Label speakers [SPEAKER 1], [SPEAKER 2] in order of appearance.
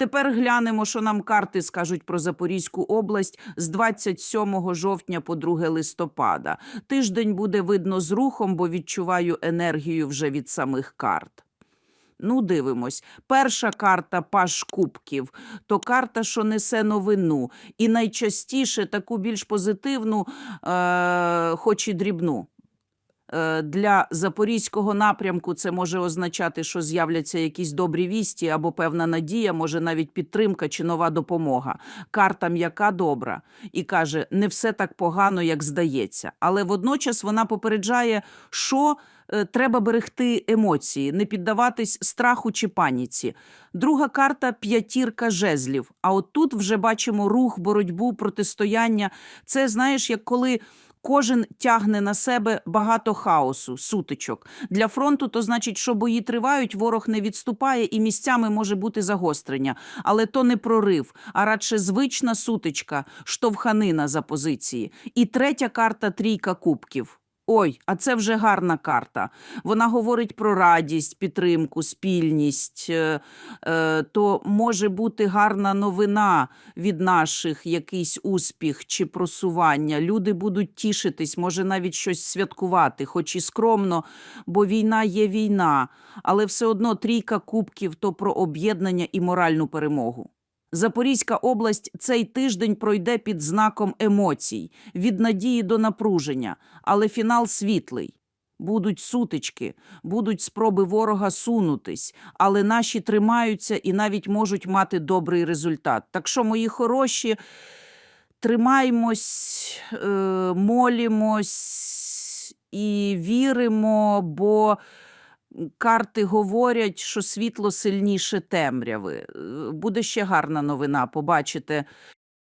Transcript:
[SPEAKER 1] Тепер глянемо, що нам карти скажуть про Запорізьку область з 27 жовтня по 2 листопада. Тиждень буде видно з рухом, бо відчуваю енергію вже від самих карт. Ну, дивимось. Перша карта Паш Кубків то карта, що несе новину, і найчастіше таку більш позитивну, е, хоч і дрібну. Е, Для запорізького напрямку це може означати, що з'являться якісь добрі вісті або певна надія, може навіть підтримка чи нова допомога. Карта м'яка добра і каже, не все так погано, як здається. Але водночас вона попереджає, що е, треба берегти емоції, не піддаватись страху чи паніці. Друга карта п'ятірка жезлів. А от тут вже бачимо рух, боротьбу, протистояння. Це знаєш, як коли. Кожен тягне на себе багато хаосу, сутичок. Для фронту то значить, що бої тривають, ворог не відступає і місцями може бути загострення. Але то не прорив, а радше звична сутичка, штовханина за позиції. І третя карта трійка кубків. Ой, а це вже гарна карта. Вона говорить про радість, підтримку, спільність. Е, е, то може бути гарна новина від наших, якийсь успіх чи просування. Люди будуть тішитись, може навіть щось святкувати, хоч і скромно, бо війна є війна, але все одно трійка кубків то про об'єднання і моральну перемогу. Запорізька область цей тиждень пройде під знаком емоцій, від надії до напруження, але фінал світлий. Будуть сутички, будуть спроби ворога сунутись, але наші тримаються і навіть можуть мати добрий результат. Так що, мої хороші, тримаймось, е, молімось і віримо, бо карти говорять, що світло сильніше темряви. Е, Буде ще гарна новина. Побачите,